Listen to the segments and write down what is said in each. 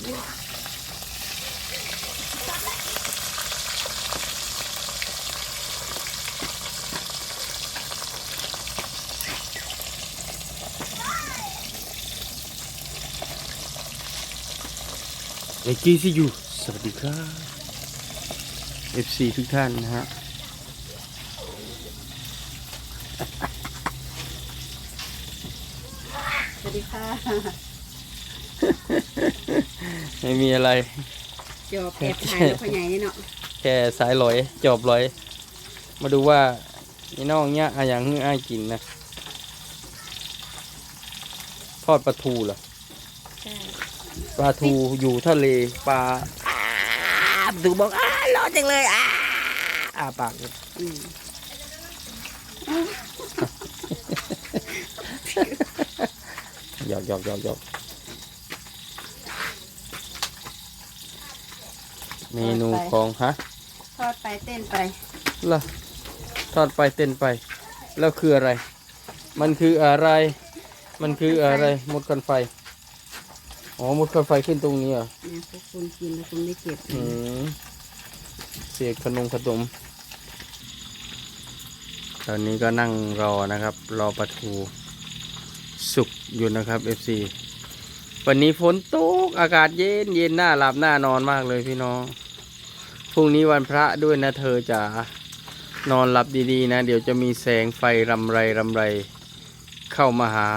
เอจีซียูสวัสดีครับ FC ทุกท่านนะฮะ สวัสดีค่ะ ไม่มีอะไร จอบแอบถ่ายแล้วพ่อใหญ่นี่เนาะแค่สายลอย จอบลอย มาดูว่านี่น้องเนี้ยอะอย่างให้อ้ายกินนะ ทอดปลาทูเหรอใช่ปลาทูอยู่ทะเลปลาอ้าดูบอกอ้าร้อนจังเลยอ้าอ้าปากเลยอืมหยอกหยอกหยอกหยอก เมนูของฮะทอดไปเต้นไปล่ะทอดไปเต้นไป แล้วคืออะไร มันคืออะไร มันคืออะไรหมดกันไฟอ๋อหมดกันไฟขึ้นตรงนี้เหรอะเนี่ยพวกคุณกินแล้วคุณไม่เก็บอืมเสียขนมขนมตอนนี้ก็นั่งรอนะครับ รอปลาทูสุกอยู่นะครับ FC วันนี้ฝนตกอากาศเย็นเย็นหน้าหลับหน้านอนมากเลยพี่น้อง พรุ่งนี้วันพระด้วยนะเธอจ๋านอนหลับดีๆนะ เดี๋ยวจะมีแสงไฟรำไรรำไร เข้ามาหา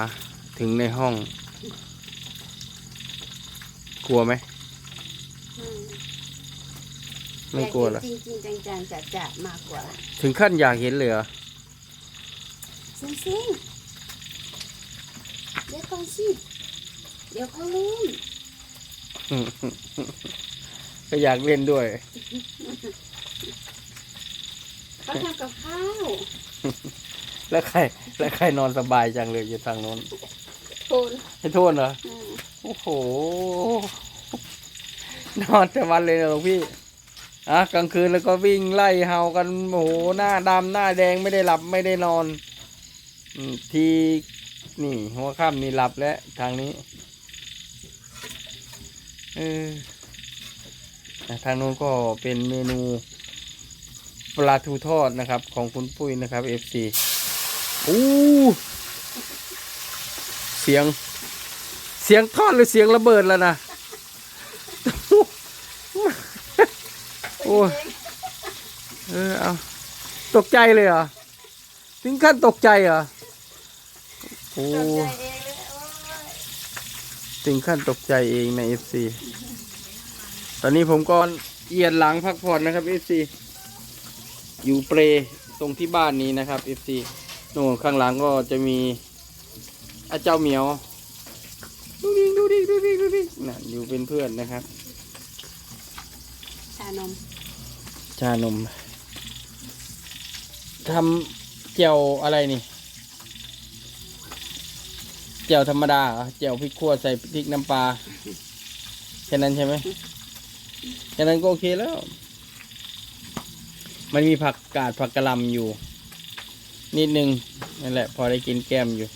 ถึงในห้อง กลัวไหมอืมไม่กลัวเหรอจริงจริงๆจังๆจะจะๆมากกว่าถึงขั้นอยากเห็นเลยเหรอซิงซิงเดี๋ยวก่อนสิ เดี๋ยวเขาลืม ก็อยากเล่นด้วยเขาทำกับข้าวแล้วใคร แล้วใครนอนสบายจังเลยอยู่ทางโน้นโทนให้โทษเหรออืมโอ้โห นอนแต่วันเลยนะหลวงพี่อะกลางคืนแล้วก็วิ่งไล่เห่ากันโอ้โหหน้าดำหน้าแดงไม่ได้หลับไม่ได้นอนอมทีนี่หัวค่ำนี่หลับแล้วทางนี้เอออะ ทางโน้นก็เป็นเมนูปลาทูทอดนะครับ ของคุณปุ้ยนะครับ FC อู้เสียง เสียงทอดหรือเสียงระเบิดแล้วนะโอ้ยเออเอาตกใจเลยเหรอ ถึงขั้นตกใจเหรอโอ้ตกใจเองเลยโอ้ยถึงขั้นตกใจเองใน FC ตอนนี้ผมก็เอียดหลังพักผ่อนนะครับ FC อยู่เปรตรงที่บ้านนี้นะครับ FC โน่นข้างหลังก็จะมีอาเจ้าเหมียวดูดิดูดิดูดิดูดิน่ะอยู่เป็นเพื่อนนะครับ ชานม ชานมทำเจียวอะไรนี่เจียวธรรมดาเหรอเจียวพริกขั่วใส่พริกน้ำปลาแค่นั้นใช่ไหม แค่นั้นก็โอเคแล้ว มันมีผักกาดผักกะหล่ำอยู่ นิดนึงนั่นแหละ พอได้กินแก้มอยู่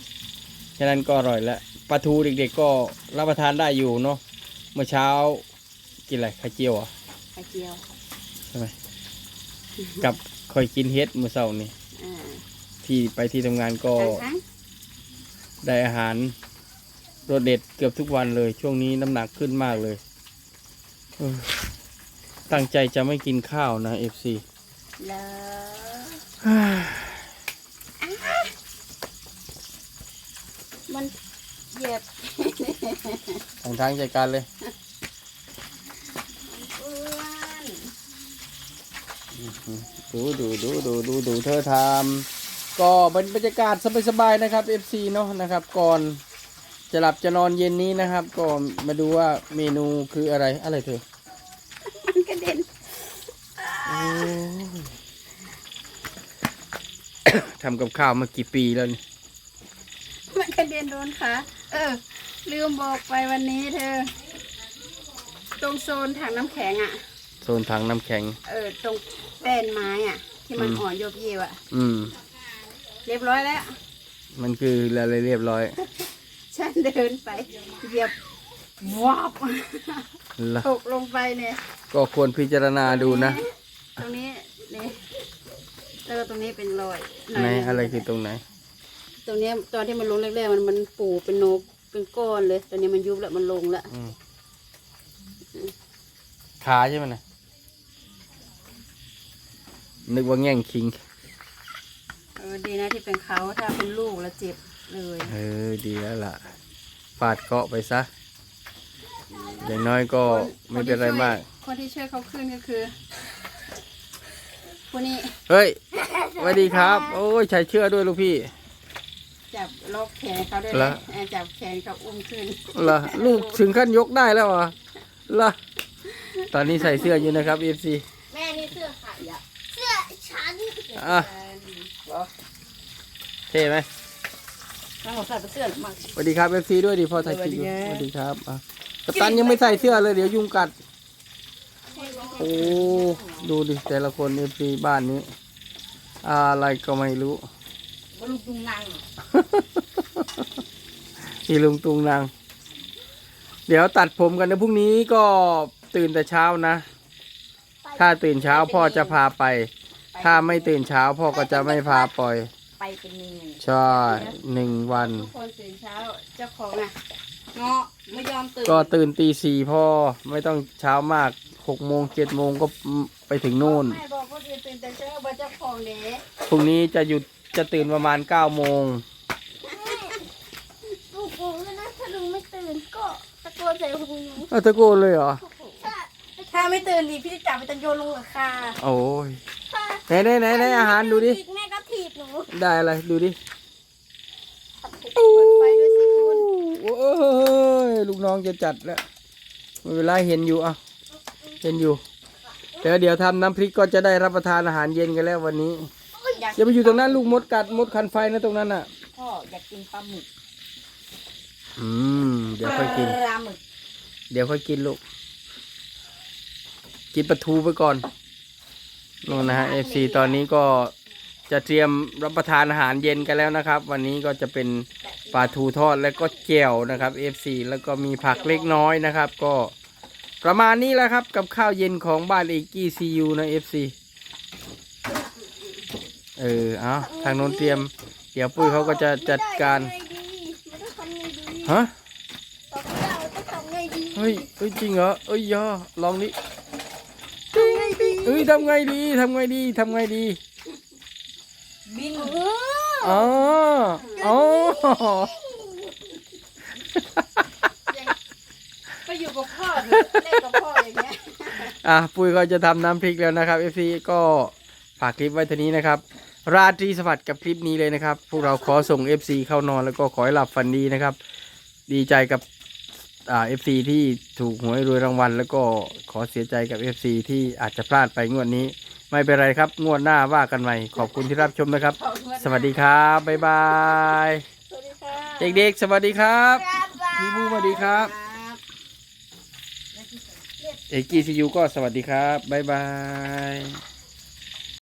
แค่นั้นก็อร่อยแล้วปลาทูเด็กๆก็รับประทานได้อยู่เนาะเมื่อเช้ากินอะไรไข่เจียวเหรอะไข่เจียวกับคอยกินเฮ็ดมื้อเช้านี่อ่าที่ไปที่ทำงานก็ทั้งได้อาหารรสเด็ดเกือบทุกวันเลย ช่วงนี้น้ำหนักขึ้นมากเลยเออ ตั้งใจจะไม่กินข้าวนะ FC ๆแล้วมันเหยียบทางทางจัดการเลยอ้วนดูดูดูดูดูดูเธอทำก็เป็นบรรยากาศสบายๆนะครับ FC เนาะนะครับ ก่อน จะหลับจะนอนเย็นนี้นะครับ ก็มาดูว่าเมนูคืออะไรอะไรเธอมันกระเด็นโอ้ยทำกับข้าวมากี่ปีแล้วนี่มันกระเด็นโดนขาเออ ลืมบอกไปวันนี้เธอ ตรงโซนถังน้ำแข็งอะ โซนถังน้ำแข็ง เออ ตรงแป้นไม้อะ ที่มันอืมอ่อนโยบเยวอะ อืม เรียบร้อยแล้ว มันคืออะไรเรียบร้อย ฉันเดินไปเหยียบวับละตกลงไปเนี่ย ก็ควรพิจารณาดูนะ ตรงนี้นี่แล้วก็ตรงนี้เป็นรอยไหนอะไรคือตรงไหน ตรงเนี้ยตอนที่มันลงแรกๆมันมันปูเป็นโนกเป็นก้อนเลย ตอนนี้มันยุบแล้วมันลงแล้วอืมขาใช่ไหมนะนึกว่าแง่งคิง เออดีนะที่เป็นเขาถ้าเป็นลูกแล้วเจ็บ เลยเออดีแล้วล่ะฟาดเคราะห์ไปซะ อย่างน้อยก็คนไม่เป็นไรมาก คนที่ช่วยเขาขึ้นก็คือคนนี้เฮ้ยสวัสดีครับ โอ้ยใช้เชื่อด้วยลูกพี่ จับล็อกแขนเขาด้วยแล้นะวเออจับแขนเขาอุ้มขึ้นเหรอลูกถึงขั้นยกได้แล้วเหรอเหรอตอนนี้ใส่เสื้ออยู่นะครับเอฟซีแม่นี่เสื้อใครอะเสื้อฉันอะเท่ไหม น้องใส่เสื้อมาก สวัสดีครับเอฟซีด้วยดิพอถ่ายคลิปอยู่สสวัวัสสดีดีคครัรับ บอะกัปตันยังไม่ใส่เสื้อเลยเดี๋ยวยุงกัด โอ้ดูดิแต่ละคนเอฟซีบ้านนี้ อะไรก็ไม่รู้ บลูกตุงนางที่ลุงตุงนาง เดี๋ยวตัดผมกันนะพรุ่งนี้ก็ตื่นแต่เช้านะ ถ้าตื่นเช้าพ่อจะพาไป ถ้าไม่ตื่นเช้าพ่อก็จะไม่พาปล่อย ไปเป็นเนียนใช่หนึ่งวัน ทุกคนตื่นเช้าเจ้าของอะเงาะไม่ยอมตื่นก็ตื่นตีสี่พ่อไม่ต้องเช้ามากหกโมงเจ็ดโมงก็ไปถึงนู่นแม่บอกคนอื่นตื่นแต่เช้าว่าเจ้าของเด้พรุ่งนี้จะหยุดจะตื่นประมาณเก้าโมงลูกกูแล้วนะถ้าลุงไม่ตื่นก็ตะโกนใส่หูหนูเอาตะโกนเลยเหรอ ถ้าถ้าไม่ตื่นดีพี่จะจับไปตันโยนลงหลังคาโอ้ย ถ้าไหนไหนไหนไหนอาหารดูดิ แม่ก็ถีบหนู ได้อะไร ดูดิเปิดไฟด้วยสิคุณโอ้ยลูกน้องจะจัดแล้วไม่เป็นไรเห็นอยู่อะเห็นอยู่แต่เดี๋ยวทำน้ำพริกก็จะได้รับประทานอาหารเย็นกันแล้ววันนี้อยากอย่าไปอยู่ตรงนั้นลูกมดกัดมดคันไฟนะตรงนั้นอะพ่ออยากกินปลาหมึกอืมเดี๋ยวค่อยกิน ปลาหมึกเดี๋ยวค่อยกินลูก กินปลาทูไปก่อนนู่นนะฮะเอฟซีตอนนี้ก็ จะเตรียมรับประทานอาหารเย็นกันแล้วนะครับ วันนี้ก็จะเป็นปลาทูทอดและก็แจ่วนะครับเอฟซีแล้วก็มีผักเล็กน้อยนะครับ ก็ประมาณนี้แหละครับกับข้าวเย็นของบ้านเอกกี้ซียูนะเอฟซีเออเอาทางโน้นเตรียม เดี๋ยวปุ้ยเขาก็จะจัดการไม่ได้ยังไงดีมันต้องทำไงดีฮะตอบไม่ได้ว่าต้องทำไงดีเฮ้ยเฮ้ยจริงเหรอเอ้ยย่อลองดิทำไงดีเอ้ยทำไงดีทำไงดีทำไงดี บินเอออ๋ออ๋อไปอยู่กับพ่อเถอะเล่นกับพ่ออย่างเงี้ยอะปุ้ยก็จะทำน้ำพริกแล้วนะครับเอฟซีก็ฝากคลิปไว้เท่านี้นะครับ ราตรีสวัสดิ์กับคลิปนี้เลยนะครับ พวกเราขอส่ง FC เข้านอนแล้วก็ขอให้หลับฝันดีนะครับ ดีใจกับอ่า FC ที่ถูกหวยรวยรางวัล แล้วก็ขอเสียใจกับ FC ที่อาจจะพลาดไปงวดนี้ ไม่เป็นไรครับ งวดหน้าว่ากันใหม่ ขอบคุณที่รับชมนะครับ สวัสดีครับบ๊ายบายสวัสดีค่ะเด็กๆ สวัสดีครับครับบายพี่บูสวัสดีครับเอกกี้ซียูก็สวัสดีครับบ๊ายบาย